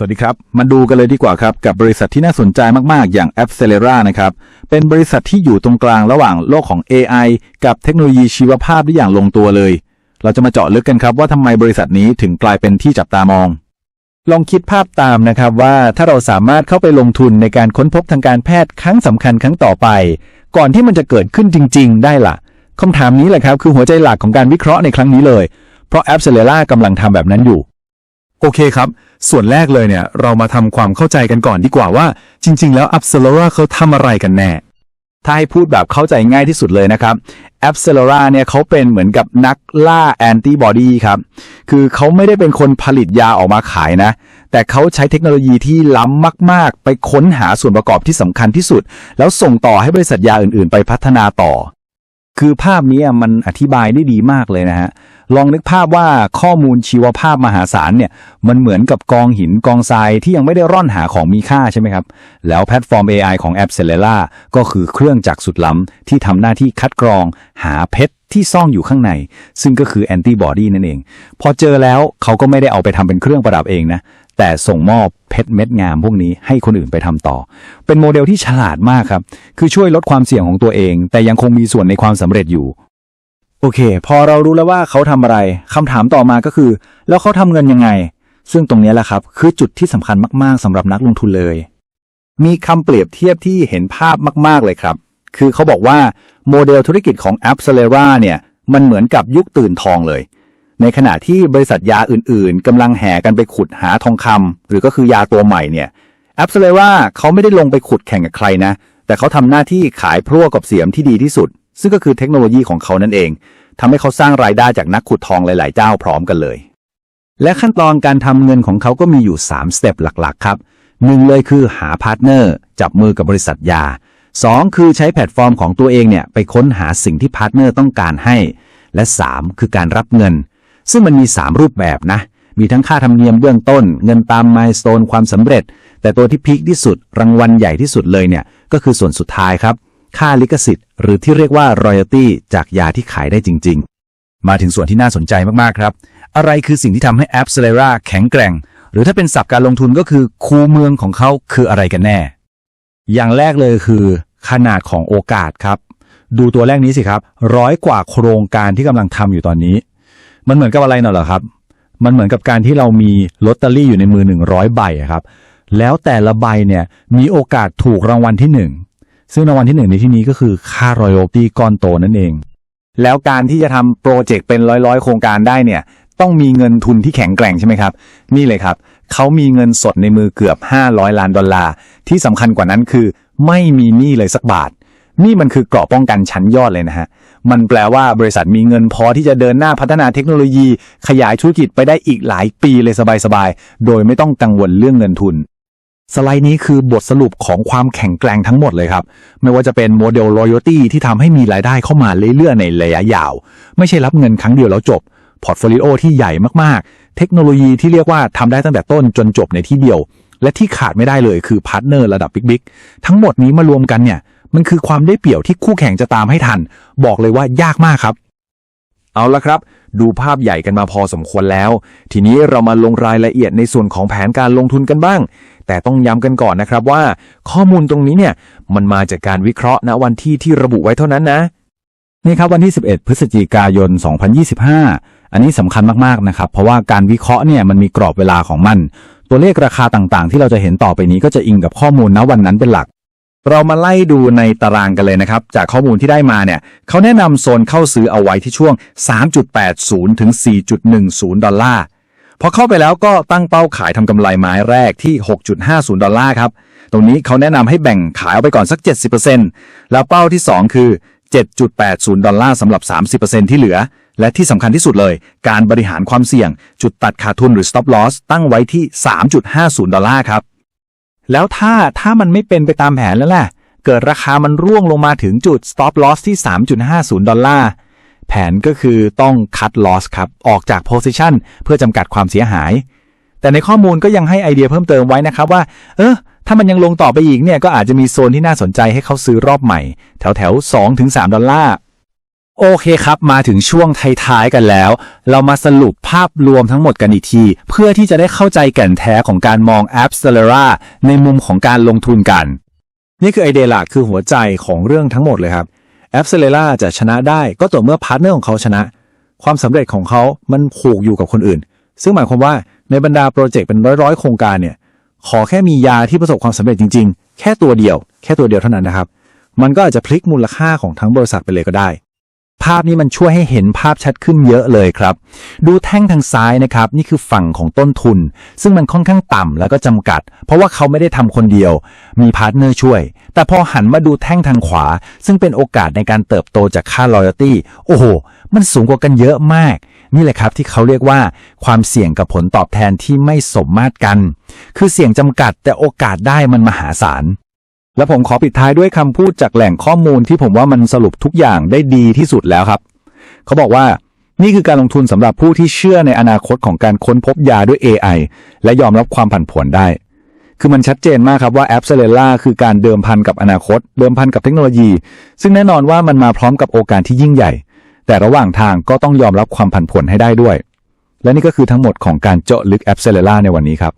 สวัสดีครับ มาดูกันเลยดีกว่าครับ กับบริษัทที่น่าสนใจมาก ๆ อย่าง a p c e l e r a นะครับ เป็นบริษัทที่อยู่ตรงกลางระหว่างโลกของ AI กับเทคโนโลยีชีวภาพได้อย่างลงตัวเลย เราจะมาเจาะลึกกันครับว่าทำไมบริษัทนี้ถึงกลายเป็นที่จับตามอง ลองคิดภาพตามนะครับว่าถ้าเราสามารถเข้าไปลงทุนในการค้นพบทางการแพทย์ครั้งสำคัญครั้งต่อไป ก่อนที่มันจะเกิดขึ้นจริง ๆ ได้ล่ะคำถามนี้แหละครับคือหัวใจหลักของการวิเคราะห์ในครั้งนี้เลย เพราะแอปเซเลล่ากำลังทำแบบนั้นอยู่ โอเคครับ ส่วนแรกเลยเนี่ยเรามาทำความเข้าใจกันก่อนดีกว่าว่า จริง ๆ แล้ว a p s e l o r a เขาทำอะไรกันแน่ ถ้าให้พูดแบบเข้าใจง่ายที่สุดเลยนะครับ a p c e l e r a เนี่ยเขาเป็นเหมือนกับนักล่าแอนติบอดีครับ คือเขาไม่ได้เป็นคนผลิตยาออกมาขายนะ แต่เขาใช้เทคโนโลยีที่ล้ำมาก ๆ ไปค้นหาส่วนประกอบที่สำคัญที่สุด แล้วส่งต่อให้บริษัทยาอื่น ๆ ไปพัฒนาต่อ คือภาพนี้มันอธิบายได้ดีมากเลยนะฮะ ลองนึกภาพว่าข้อมูลชีวภาพมหาศาลเนี่ยมันเหมือนกับกองหินกองทรายที่ยังไม่ได้ร่อนหาของมีค่าใช่ไหมครับ แล้วแพลตฟอร์ม AI ของแอปเซเลล่าก็คือเครื่องจักรสุดล้ำที่ทำหน้าที่คัดกรอง หาเพชรที่ซ่อนอยู่ข้างใน ซึ่งก็คือแอนติบอดีนั่นเอง พอเจอแล้วเขาก็ไม่ได้เอาไปทำเป็นเครื่องประดับเองนะแต่ส่งมอบเพชรเม็ดงามพวกนี้ให้คนอื่นไปทำต่อ เป็นโมเดลที่ฉลาดมากครับ คือช่วยลดความเสี่ยงของตัวเอง แต่ยังคงมีส่วนในความสำเร็จอยู่ โอเค พอเรารู้แล้วว่าเขาทำอะไรคำถามต่อมาก็คือ แล้วเขาทำเงินยังไง ซึ่งตรงนี้แหละครับ คือจุดที่สำคัญมาก ๆสำหรับนักลงทุนเลย มีคำเปรียบเทียบที่เห็นภาพมาก ๆ เลยครับ คือเขาบอกว่าโมเดลธุรกิจของ a p c e l e r a เนี่ย มันเหมือนกับยุคตื่นทองเลย ในขณะที่บริษัทยาอื่น ๆกำลังแห่กันไปขุดหาทองคำหรือก็คือยาตัวใหม่เนี่ย a p c e l e r a เขาไม่ได้ลงไปขุดแข่งกับใครนะ แต่เขาทำหน้าที่ขายพรั่วกับเสียมที่ดีที่สุด ซึ่งก็คือเทคโนโลยีของเขานั่นเองทำให้เขาสร้างรายได้จากนักขุดทองหลาย ๆ เจ้าพร้อมกันเลย และขั้นตอนการทำเงินของเขาก็มีอยู่3สเต็ปหลัก ๆ ครับหนึ่งเลยคือหาพาร์ทเนอร์จับมือกับบริษัทยา 2 คือใช้แพลตฟอร์มของตัวเองเนี่ยไปค้นหาสิ่งที่พาร์ทเนอร์ต้องการให้ และ 3 คือการรับเงิน ซึ่งมันมี 3 รูปแบบนะ มีทั้งค่าธรรมเนียมเบื้องต้น เงินตามมายส t ตนความสำเร็จ แต่ตัวที่พีคที่สุดรางวัลใหญ่ที่สุดเลยเนี่ยก็คือส่วนสุดท้ายครับ ค่าลิขสิทธิ์ หรือที่เรียกว่า royalty จากยาที่ขายได้จริง ๆ มาถึงส่วนที่น่าสนใจมาก ๆ ครับ อะไรคือสิ่งที่ทำให้ a p c e l e r a แข็งแกร่ง หรือถ้าเป็นศัพท์การลงทุนก็คือคูเมืองของเขาคืออะไรกันแน่ อย่างแรกเลยคือ ขนาดของโอกาสครับ ดูตัวแรกนี้สิครับร้อยกว่าโครงการที่กำลังทำอยู่ตอนนี้ มันเหมือนกับอะไรน่ะเหรอครับ มันเหมือนกับการที่เรามีลอตเตอรี่อยู่ในมือ 100 ใบอะครับแล้วแต่ละใบเนี่ยมีโอกาสถูกรางวัลที่หนึ่ง ซึ่งรางวัลที่หนึ่งในที่นี้ก็คือค่ารอย a l ตี้ก้อนโตนั่นเอง แล้วการที่จะทำโปรเจกต์เป็นร้อยๆ โครงการได้เนี่ย ต้องมีเงินทุนที่แข็งแกร่งใช่ไหมครับ นี่เลยครับ เขามีเงินสดในมือเกือบ 500 ล้านดอลลาร์ ที่สำคัญกว่านั้นคือ ไม่มีหนี้เลยสักบาท นี่มันคือเกราะป้องกันชั้นยอดเลยนะฮะ มันแปลว่าบริษัทมีเงินพอที่จะเดินหน้าพัฒนาเทคโนโลยี ขยายธุรกิจไปได้อีกหลายปีเลยสบายๆ โดยไม่ต้องกังวลเรื่องเงินทุน สไลด์นี้คือบทสรุปของความแข็งแกร่งทั้งหมดเลยครับ ไม่ว่าจะเป็นโมเดล loyalty ที่ทำให้มีรายได้เข้ามาเรื่อยๆในระยะยาว ไม่ใช่รับเงินครั้งเดียวแล้วจบ พอร์ตโฟลิโอที่ใหญ่มากๆ เทคโนโลยีที่เรียกว่าทำได้ตั้งแต่ต้นจนจบในที่เดียว และที่ขาดไม่ได้เลยคือพาร์ทเนอร์ระดับบิ๊กๆ ทั้งหมดนี้มารวมกันเนี่ย มันคือความได้เปรียบที่คู่แข่งจะตามให้ทัน บอกเลยว่ายากมากครับเอาละครับ ดูภาพใหญ่กันมาพอสมควรแล้ว ทีนี้เรามาลงรายละเอียดในส่วนของแผนการลงทุนกันบ้าง แต่ต้องย้ำกันก่อนนะครับว่า ข้อมูลตรงนี้เนี่ยมันมาจากการวิเคราะห์ณวันที่ที่ระบุไว้เท่านั้นนะนี่ครับวันที่ 11 พฤศจิกายน 2025 อันนี้สำคัญมากๆนะครับ เพราะว่าการวิเคราะห์เนี่ยมันมีกรอบเวลาของมัน ตัวเลขราคาต่างๆ ที่เราจะเห็นต่อไปนี้ก็จะอิงกับข้อมูลณวันนั้นเป็นหลัก เรามาไล่ดูในตารางกันเลยนะครับ จากข้อมูลที่ได้มาเนี่ยเขาแนะนำโซนเข้าซื้อเอาไว้ที่ช่วง 3.80 ถึง 4.10 ดอลลาร์ พอเข้าไปแล้วก็ตั้งเป้าขายทำกำไรไม้แรกที่ 6.50 ดอลลาร์ครับ ตรงนี้เขาแนะนำให้แบ่งขายเอาไปก่อนสัก 70%แล้วเป้าที่ 2 คือ 7.80 ดอลลาร์สำหรับ 30%ที่เหลือ และที่สำคัญที่สุดเลย การบริหารความเสี่ยง จุดตัดขาดทุนหรือ stop loss ตั้งไว้ที่ 3.50 ดอลลาร์ครับ แล้วถ้าถ้ามันไม่เป็นไปตามแผนแล้วแหละ เกิดราคามันร่วงลงมาถึงจุด stop loss ที่ 3.50 ดอลลาร์ แผนก็คือต้อง cut loss ครับออกจาก position เพื่อจำกัดความเสียหาย แต่ในข้อมูลก็ยังให้ไอเดียเพิ่มเติมไว้นะครับว่า เออถ้ามันยังลงต่อไปอีกเนี่ยก็อาจจะมีโซนที่น่าสนใจให้เขาซื้อรอบใหม่ แถวแถวๆ2-3ดอลลาร์โอเคครับ มาถึงช่วงท้ายๆกันแล้ว เรามาสรุปภาพรวมทั้งหมดกันอีกที เพื่อที่จะได้เข้าใจแก่นแท้ของการมอง a p p s e l e r a ในมุมของการลงทุนกัน นี่คือไอเดียหลักคือหัวใจของเรื่องทั้งหมดเลยครับ แอปเซเลล่าจะชนะได้ก็ต่อเมื่อพาร์ทเนอร์ของเขาชนะ ความสำเร็จของเขามันผูกอยู่กับคนอื่น ซึ่งหมายความว่าในบรรดาโปรเจกต์เป็นร้อยๆ โครงการเนี่ย ขอแค่มียาที่ประสบความสำเร็จจริง ๆ แค่ตัวเดียว แค่ตัวเดียวเท่านั้นนะครับ มันก็อาจจะพลิกมูลค่าของทั้งบริษัทไปเลยก็ได้ ภาพนี้มันช่วยให้เห็นภาพชัดขึ้นเยอะเลยครับ ดูแท่งทางซ้ายนะครับ นี่คือฝั่งของต้นทุน ซึ่งมันค่อนข้างต่ำแล้วก็จำกัด เพราะว่าเขาไม่ได้ทำคนเดียว มีพาร์ทเนอร์ช่วย แต่พอหันมาดูแท่งทางขวา ซึ่งเป็นโอกาสในการเติบโตจากค่า loyalty โอ้โห มันสูงกว่ากันเยอะมาก นี่แหละครับที่เขาเรียกว่าความเสี่ยงกับผลตอบแทนที่ไม่สมมาตรกัน คือเสี่ยงจำกัดแต่โอกาสได้มันมหาศาล และผมขอปิดท้ายด้วยคำพูดจากแหล่งข้อมูลที่ผมว่ามันสรุปทุกอย่างได้ดีที่สุดแล้วครับ เขาบอกว่านี่คือการลงทุนสำหรับผู้ที่เชื่อในอนาคตของการค้นพบยาด้วย AI และยอมรับความผันผวนได้ คือมันชัดเจนมากครับว่าแอปเซเลล่าคือการเดิมพันกับอนาคต เดิมพันกับเทคโนโลยี ซึ่งแน่นอนว่ามันมาพร้อมกับโอกาสที่ยิ่งใหญ่ แต่ระหว่างทางก็ต้องยอมรับความผันผวนให้ได้ด้วย และนี่ก็คือทั้งหมดของการเจาะลึกแอปเซเลล่าในวันนี้ครับ